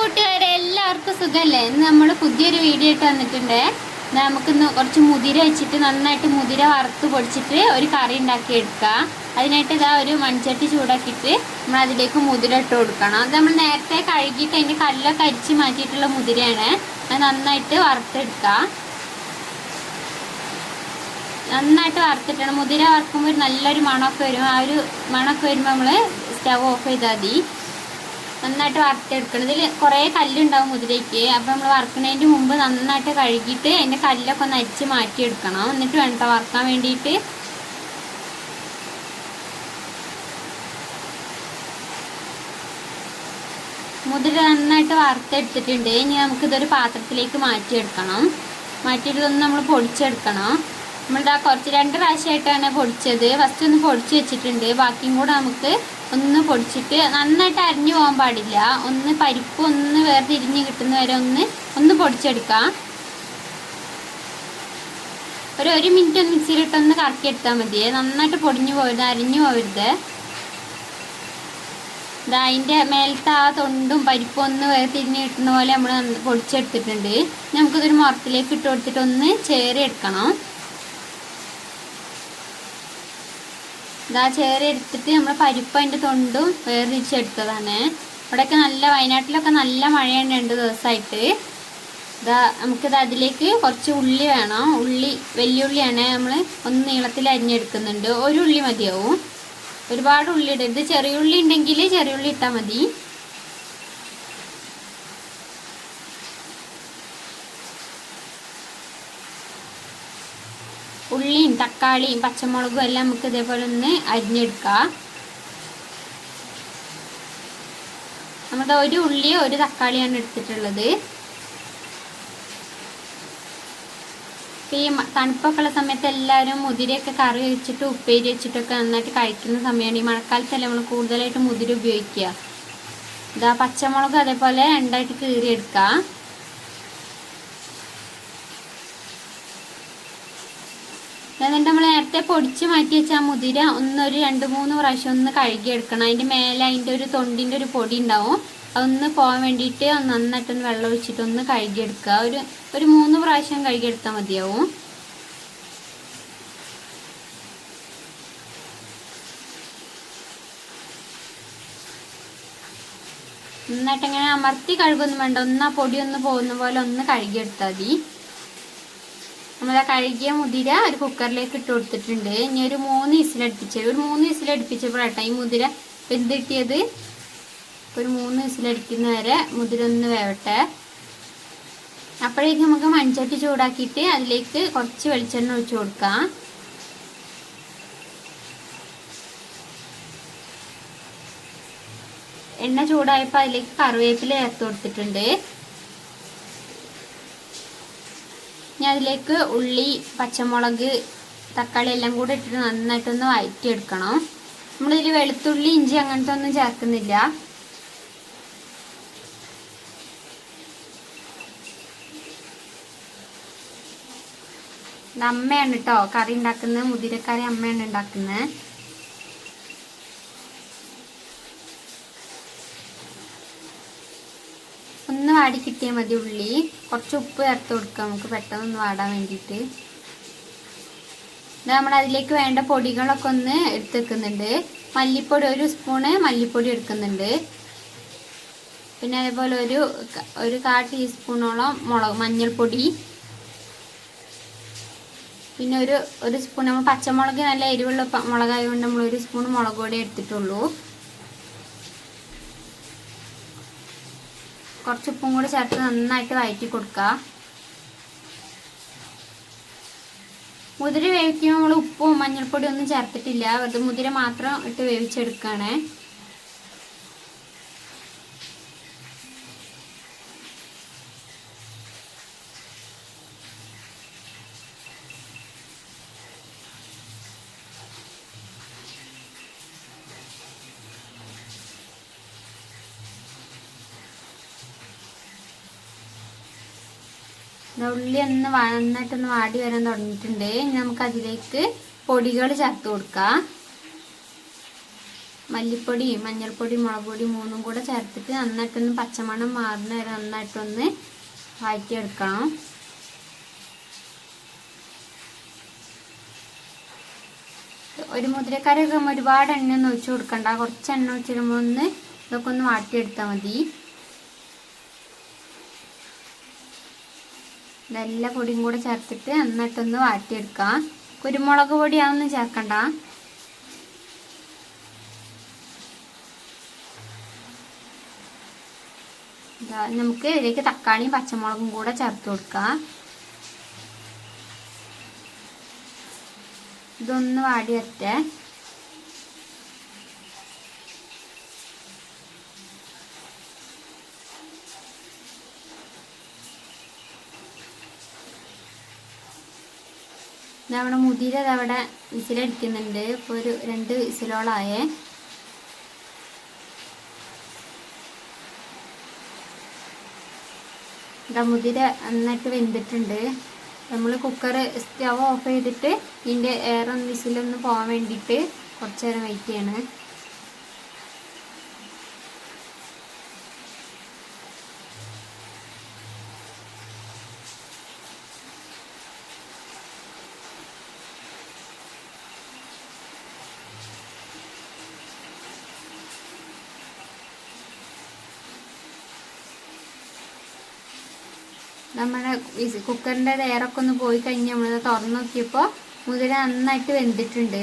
കൂട്ടുകാരെ എല്ലാവർക്കും സുഖമല്ലേ ഇന്ന് നമ്മൾ പുതിയൊരു വീഡിയോ ഇട്ട് വന്നിട്ടുണ്ട്. നമുക്കിന്ന് കുറച്ച് മുതിര വെച്ചിട്ട് നന്നായിട്ട് മുതിര വറുത്ത് പൊടിച്ചിട്ട് ഒരു കറി ഉണ്ടാക്കി എടുക്കാം. അതിനായിട്ട് ഇതാ ഒരു മൺചട്ടി ചൂടാക്കിയിട്ട് നമ്മൾ അതിലേക്ക് മുതിര ഇട്ട് കൊടുക്കണം. അത് നമ്മൾ നേരത്തെ കഴുകിയിട്ട് അതിന്റെ കല്ലൊക്കെ അരിച്ച് മാറ്റിയിട്ടുള്ള മുതിരയാണ്. അത് നന്നായിട്ട് വറുത്തെടുക്കാം. നന്നായിട്ട് വറുത്തിട്ടാണ് മുതിര വറുക്കുമ്പോൾ നല്ലൊരു മണമൊക്കെ വരും. ആ ഒരു മണമൊക്കെ വരുമ്പോൾ നമ്മൾ സ്റ്റവ് ഓഫ് ചെയ്താൽ മതി. നന്നായിട്ട് വറുത്തെടുക്കണം. ഇതിൽ കുറേ കല്ലുണ്ടാവും മുതിരയ്ക്ക്. അപ്പോൾ നമ്മൾ വറുക്കുന്നതിന്റെ മുമ്പ് നന്നായിട്ട് കഴുകിയിട്ട് അതിന്റെ കല്ലൊക്കെ ഒന്ന് അരിച്ച് മാറ്റിയെടുക്കണം. എന്നിട്ട് വേണ്ട വറുക്കാൻ വേണ്ടിയിട്ട്. മുതിര നന്നായിട്ട് വറുത്തെടുത്തിട്ടുണ്ട്. ഇനി നമുക്കിതൊരു പാത്രത്തിലേക്ക് മാറ്റിയെടുക്കണം. മാറ്റിയിട്ട് ഇതൊന്ന് നമ്മൾ പൊടിച്ചെടുക്കണം. നമ്മളിതാ കുറച്ച് രണ്ട് പ്രാവശ്യമായിട്ടാണ് പൊടിച്ചത്. ഫസ്റ്റ് ഒന്ന് പൊടിച്ച് വെച്ചിട്ടുണ്ട്. ബാക്കിയും കൂടെ നമുക്ക് ഒന്ന് പൊടിച്ചിട്ട് നന്നായിട്ട് അരിഞ്ഞു പോകാൻ പാടില്ല. ഒന്ന് പരിപ്പ് ഒന്ന് വേർതിരിഞ്ഞ് കിട്ടുന്ന വരെ ഒന്ന് ഒന്ന് പൊടിച്ചെടുക്കാം. ഒരു ഒരു മിനിറ്റ് ഒന്ന് മിക്സിയിലിട്ടൊന്ന് കറക്കി എടുത്താൽ മതി. നന്നായിട്ട് പൊടിഞ്ഞു പോകരുത് അരിഞ്ഞു പോകരുത്. ഇതാ അതിന്റെ മേലത്തെ ആ തൊണ്ടും പരിപ്പും ഒന്ന് വേർതിരിഞ്ഞ് കിട്ടുന്ന പോലെ നമ്മൾ പൊടിച്ചെടുത്തിട്ടുണ്ട്. നമുക്കിതൊരു മുറത്തിലേക്ക് ഇട്ട് കൊടുത്തിട്ട് ഒന്ന് ചേറി എടുക്കണം ഇതാ ചേറി എടുത്തിട്ട് നമ്മൾ പരിപ്പ് അതിന്റെ തൊണ്ടും വേർതിരിച്ചെടുത്തതാണ് ഇവിടെയൊക്കെ നല്ല വയനാട്ടിലൊക്കെ നല്ല മഴയാണ് രണ്ട് ദിവസമായിട്ട് ഇതാ നമുക്കിത് അതിലേക്ക് കുറച്ച് ഉള്ളി വേണം. ഉള്ളി വലിയുള്ളിയാണ് നമ്മൾ ഒന്ന് നീളത്തിൽ അരിഞ്ഞെടുക്കുന്നുണ്ട്. ഒരു ഉള്ളി മതിയാവും. ഒരുപാട് ഉള്ളി ഇടരുത്. ചെറിയ ഉള്ളി ഉണ്ടെങ്കിൽ ചെറിയ ഉള്ളി ഇട്ടാൽ മതി. ഉള്ളിയും തക്കാളിയും പച്ചമുളകും എല്ലാം നമുക്ക് ഇതേപോലെ ഒന്ന് അരിഞ്ഞെടുക്കാം. നമ്മുടെ ഒരു ഉള്ളി ഒരു തക്കാളിയാണ് എടുത്തിട്ടുള്ളത്. ഈ തണുപ്പൊക്കെ ഉള്ള സമയത്ത് എല്ലാവരും മുതിരയൊക്കെ കറി വെച്ചിട്ട് ഉപ്പേരി വെച്ചിട്ടൊക്കെ നന്നായിട്ട് കഴിക്കുന്ന സമയമാണ് ഈ മഴക്കാലത്തല്ലേ നമ്മൾ കൂടുതലായിട്ട് മുതിര ഉപയോഗിക്കുക. ഇതാ പച്ചമുളക് അതേപോലെ രണ്ടായിട്ട് കീറിയെടുക്കാം. എന്നിട്ട് നമ്മൾ നേരത്തെ പൊടിച്ച് മാറ്റി വെച്ച ആ മുതിര ഒന്നൊരു രണ്ട് മൂന്ന് പ്രാവശ്യം ഒന്ന് കഴുകിയെടുക്കണം. അതിന്റെ മേലെ അതിന്റെ ഒരു തൊണ്ടിന്റെ ഒരു പൊടി ഉണ്ടാവും. അതൊന്ന് പോകാൻ വേണ്ടിയിട്ട് നന്നായിട്ടൊന്ന് വെള്ളം ഒഴിച്ചിട്ട് ഒന്ന് കഴുകിയെടുക്കുക. ഒരു ഒരു മൂന്ന് പ്രാവശ്യം കഴുകിയെടുത്താൽ മതിയാവും. നന്നായിട്ട് ഇങ്ങനെ അമർത്തി കഴുകൊന്നും വേണ്ട. ഒന്ന് ആ പൊടി ഒന്ന് പോകുന്ന പോലെ ഒന്ന് കഴുകിയെടുത്താൽ മതി. നമ്മൾ ആ കഴുകിയ മുതിര ഒരു കുക്കറിലേക്ക് ഇട്ട് കൊടുത്തിട്ടുണ്ട്. ഇനി ഒരു മൂന്ന് വിസിലടുപ്പിച്ച് ഒരു മൂന്ന് വിസിലടുപ്പിച്ചപ്പോഴാട്ടോ ഈ മുതിര വെന്തിട്ടിയത്. ഒരു മൂന്ന് വിസിലടിക്കുന്ന വരെ മുതിര ഒന്ന് വേവട്ടെ. അപ്പോഴേക്കും നമുക്ക് മൺചട്ടി ചൂടാക്കിയിട്ട് അതിലേക്ക് കുറച്ച് വെളിച്ചെണ്ണ ഒഴിച്ചു കൊടുക്കാം. എണ്ണ ചൂടായപ്പോൾ അതിലേക്ക് കറിവേപ്പില ചേർത്ത് കൊടുത്തിട്ടുണ്ട് ഇനി അതിലേക്ക് ഉള്ളി പച്ചമുളക് തക്കാളി എല്ലാം കൂടെ ഇട്ടിട്ട് നന്നായിട്ടൊന്ന് വഴറ്റിയെടുക്കണം നമ്മളിതിൽ വെളുത്തുള്ളി ഇഞ്ചി അങ്ങനത്തെ ഒന്നും ചേർക്കുന്നില്ല അമ്മയാണ് കേട്ടോ കറി ഉണ്ടാക്കുന്നത്. മുതിരക്കറി അമ്മയാണ് ഉണ്ടാക്കുന്നത് ഒന്ന് വാടി കിട്ടിയാൽ മതി ഉള്ളി. കുറച്ച് ഉപ്പ് ചേർത്ത് കൊടുക്കാം. നമുക്ക് പെട്ടെന്നൊന്ന് വാടാൻ വേണ്ടിയിട്ട്. ഇത് നമ്മൾ അതിലേക്ക് വേണ്ട പൊടികളൊക്കെ ഒന്ന് എടുത്ത് വെക്കുന്നുണ്ട്. മല്ലിപ്പൊടി ഒരു സ്പൂണ് മല്ലിപ്പൊടി എടുക്കുന്നുണ്ട്. പിന്നെ അതേപോലെ ഒരു ഒരു കാ ടീസ്പൂണോളം മുളക് മഞ്ഞൾപ്പൊടി. പിന്നെ ഒരു ഒരു സ്പൂൺ നമ്മൾ പച്ചമുളക് നല്ല എരിവുള്ള മുളകായതുകൊണ്ട് നമ്മൾ ഒരു സ്പൂൺ മുളക് പൊടി എടുത്തിട്ടുള്ളൂ. കുറച്ച് ഉപ്പും കൂടി ചേർത്ത് നന്നായിട്ട് വഴറ്റി കൊടുക്കുക മുതിര വേവിക്കുമ്പോൾ നമ്മൾ ഉപ്പും മഞ്ഞൾപ്പൊടിയൊന്നും ചേർത്തിട്ടില്ല. വെറുതെ മുതിര മാത്രം ഇട്ട് വേവിച്ചെടുക്കുകയാണ് ഉള്ളി ഒന്ന് നന്നായിട്ടൊന്ന് വാടി വരാൻ തുടങ്ങിയിട്ടുണ്ട്. ഇനി നമുക്ക് അതിലേക്ക് പൊടികൾ ചേർത്ത് കൊടുക്കാം. മല്ലിപ്പൊടി മഞ്ഞൾപ്പൊടി മുളക് പൊടി മൂന്നും കൂടെ ചേർത്തിട്ട് നന്നായിട്ടൊന്ന് പച്ചമണം മാറുന്ന വരെ നന്നായിട്ടൊന്ന് വഴറ്റിയെടുക്കണം. ഒരു മുതിരക്കറിയൊക്കെ ആകുമ്പോൾ ഒരുപാട് എണ്ണ ഒന്ന് ഒഴിച്ചു കൊടുക്കണ്ട. കുറച്ച് എണ്ണ ഒഴിച്ചിടുമ്പോൾ ഒന്ന് ഇതൊക്കെ ഒന്ന് വാട്ടിയെടുത്താൽ മതി. ഇതെല്ലാ പൊടിയും കൂടെ ചേർത്തിട്ട് നന്നായിട്ടൊന്ന് വാട്ടിയെടുക്കാം. കുരുമുളക് പൊടി അതൊന്നും ചേർക്കണ്ട. നമുക്ക് ഇതിലേക്ക് തക്കാളിയും പച്ചമുളകും കൂടെ ചേർത്ത് കൊടുക്കാം. ഇതൊന്ന് വാടി വരട്ടെ നമ്മുടെ മുതിര അവിടെ വിസിലടിക്കുന്നുണ്ട് ഇപ്പോൾ ഒരു രണ്ട് വിസിലോളായേ. ഇവിടെ മുതിര നന്നായിട്ട് വെന്തിട്ടുണ്ട്. നമ്മൾ കുക്കർ സ്റ്റവ് ഓഫ് ചെയ്തിട്ട് ഇതിന്റെ എയർ ഒന്ന് വിസിലൊന്ന് പോകാൻ വേണ്ടിയിട്ട് കുറച്ച് നേരം വെയിറ്റ് ചെയ്യണം. നമ്മുടെ കുക്കറിന്റെ ലെയറൊക്കെ ഒന്ന് പോയി കഴിഞ്ഞ് നമ്മൾ തുറന്നു നോക്കിയപ്പോൾ മുതിര നന്നായിട്ട് വെന്തിട്ടുണ്ട്.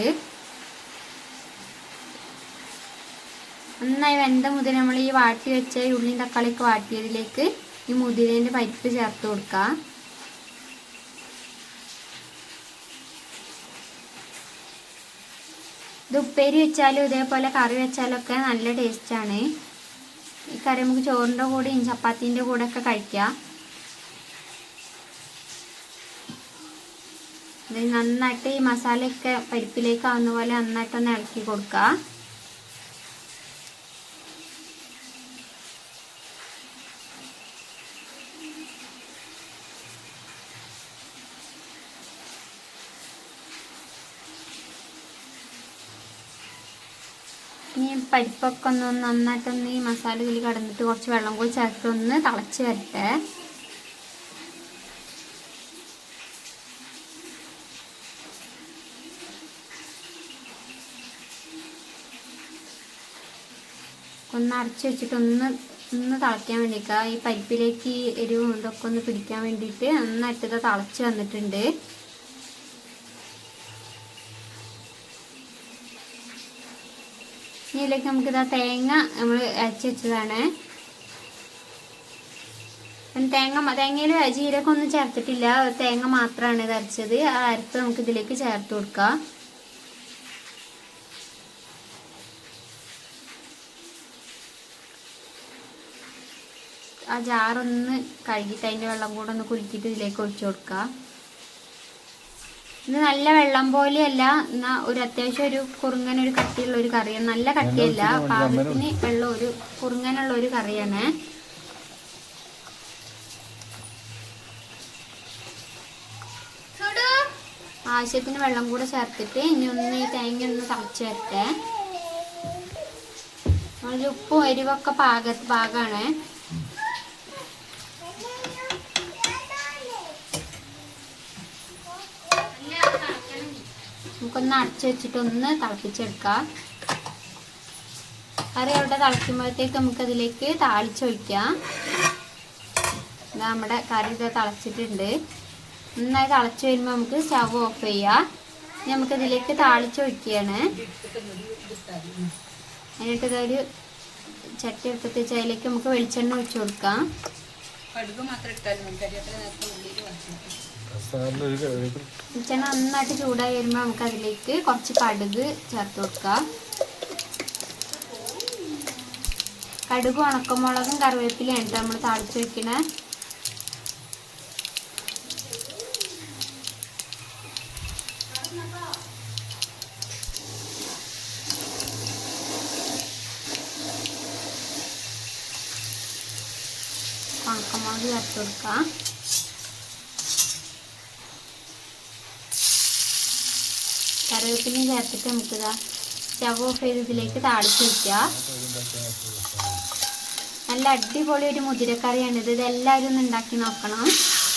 നന്നായി വെന്ത മുതിര നമ്മൾ ഈ വാട്ടി വെച്ച ഈ ഉള്ളിയും തക്കാളിയൊക്കെ വാട്ടിയതിലേക്ക് ഈ മുതിരേന്റെ പരിപ്പ് ചേർത്ത് കൊടുക്കാം. ഇത് ഉപ്പേരി വെച്ചാലും ഇതേപോലെ കറി വെച്ചാലൊക്കെ നല്ല ടേസ്റ്റാണ് ഈ കറി നമുക്ക് ചോറിന്റെ കൂടെയും ചപ്പാത്തിന്റെ കൂടെ ഒക്കെ കഴിക്കാം. ഇത് നന്നായിട്ട് ഈ മസാലയൊക്കെ പരിപ്പിലേക്ക് ആവുന്ന പോലെ നന്നായിട്ടൊന്ന് ഇളക്കി കൊടുക്കുക ഇനി പരിപ്പൊക്കെ ഒന്ന് നന്നായിട്ടൊന്ന് ഈ മസാല ഇതിൽ കടന്നിട്ട് കുറച്ച് വെള്ളം കൂടി ചേർത്ത് ഒന്ന് തിളച്ച് വരട്ടെ. ഒന്ന് അരച്ച് വെച്ചിട്ട് ഒന്ന് ഒന്ന് തിളയ്ക്കാൻ വേണ്ടിയിട്ട് ഈ പരിപ്പിലേക്ക് എരിവും ഇതൊക്കെ ഒന്ന് പിടിക്കാൻ വേണ്ടിയിട്ട് ഒന്ന് ഇത് തിളച്ച് വന്നിട്ടുണ്ട്. ഇതിലേക്ക് നമുക്കിതാ തേങ്ങ നമ്മൾ അരച്ച് വെച്ചതാണ്. തേങ്ങ തേങ്ങയിൽ ജീരകം ഒന്നും ചേർത്തിട്ടില്ല. തേങ്ങ മാത്രമാണ് ഇത് അരച്ചത്. ആ അരപ്പ് നമുക്ക് ഇതിലേക്ക് ചേർത്ത് കൊടുക്കാം. ജാറൊന്ന് കഴുകിയിട്ട് അതിന്റെ വെള്ളം കൂടെ ഒന്ന് കുലുക്കിയിട്ട് ഇതിലേക്ക് ഒഴിച്ചു കൊടുക്കുക. ഇത് നല്ല വെള്ളം പോലെയല്ല എന്നാ ഒരു അത്യാവശ്യം ഒരു കുറുങ്ങന ഒരു കട്ടിയുള്ള ഒരു കറിയാണ്. നല്ല കട്ടിയല്ല പാകത്തിന് വെള്ളം ഒരു കുറുങ്ങനുള്ള ഒരു കറിയാണ്. ആവശ്യത്തിന് വെള്ളം കൂടെ ചേർത്തിട്ട് ഇനി ഒന്ന് ഈ തേങ്ങ ഒന്ന് തിളച്ച് വരട്ടെ. ഉപ്പും എരിവൊക്കെ പാക പാകമാണ് നമുക്കൊന്ന് അടച്ചു വെച്ചിട്ടൊന്ന് തിളപ്പിച്ചെടുക്കാം. കറി അവിടെ തിളയ്ക്കുമ്പോഴത്തേക്ക് നമുക്കതിലേക്ക് താളിച്ചൊഴിക്കാം ഇതാ നമ്മുടെ കറി ഇത് തിളച്ചിട്ടുണ്ട്. നന്നായി തിളച്ച് വരുമ്പോൾ നമുക്ക് സ്റ്റവ് ഓഫ് ചെയ്യാം. നമുക്കിതിലേക്ക് താളിച്ചൊഴിക്കുകയാണ് എന്നിട്ട് ഇതൊരു ചട്ടി എടുത്തിട്ട് അതിലേക്ക് നമുക്ക് വെളിച്ചെണ്ണ ഒഴിച്ചു കൊടുക്കാം. കടുക് മാത്രം വഴറ്റണം വെളിച്ചെണ്ണ നന്നായിട്ട് ചൂടായി വരുമ്പോൾ നമുക്ക് അതിലേക്ക് കുറച്ച് കടുക് ചേർത്ത് കൊടുക്കാം കടുക് ഉണക്കമുളകും കറിവേപ്പിലയാണ് നമ്മൾ താളിച്ച് വെക്കണേ. ഉണക്കമുളക് ചേർത്ത് കൊടുക്കാം. കറിവേപ്പിലയും ചേർത്തിട്ട് നമുക്കിതാ സ്റ്റവ് ഓഫ് ചെയ്ത് ഇതിലേക്ക് താളിച്ച് വയ്ക്കുക നല്ല അടിപൊളി ഒരു മുതിരക്കറിയാണ് ഇത്. ഇതെല്ലാവരും ഒന്ന് ഉണ്ടാക്കി നോക്കണം.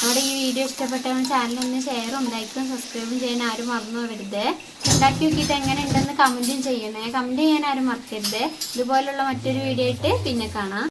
നമ്മുടെ ഈ വീഡിയോ ഇഷ്ടപ്പെട്ടവൻ ചാനൽ ഒന്ന് ഷെയറും ലൈക്കും സബ്സ്ക്രൈബും ചെയ്യാൻ ആരും മറന്നു പോകരുത്. ഉണ്ടാക്കി നോക്കിയിട്ട് എങ്ങനെ ഉണ്ടെന്ന് കമന്റും ചെയ്യണേ. കമന്റ് ചെയ്യാൻ ആരും മറക്കരുത്. ഇതുപോലുള്ള മറ്റൊരു വീഡിയോ ആയിട്ട് പിന്നെ കാണാം.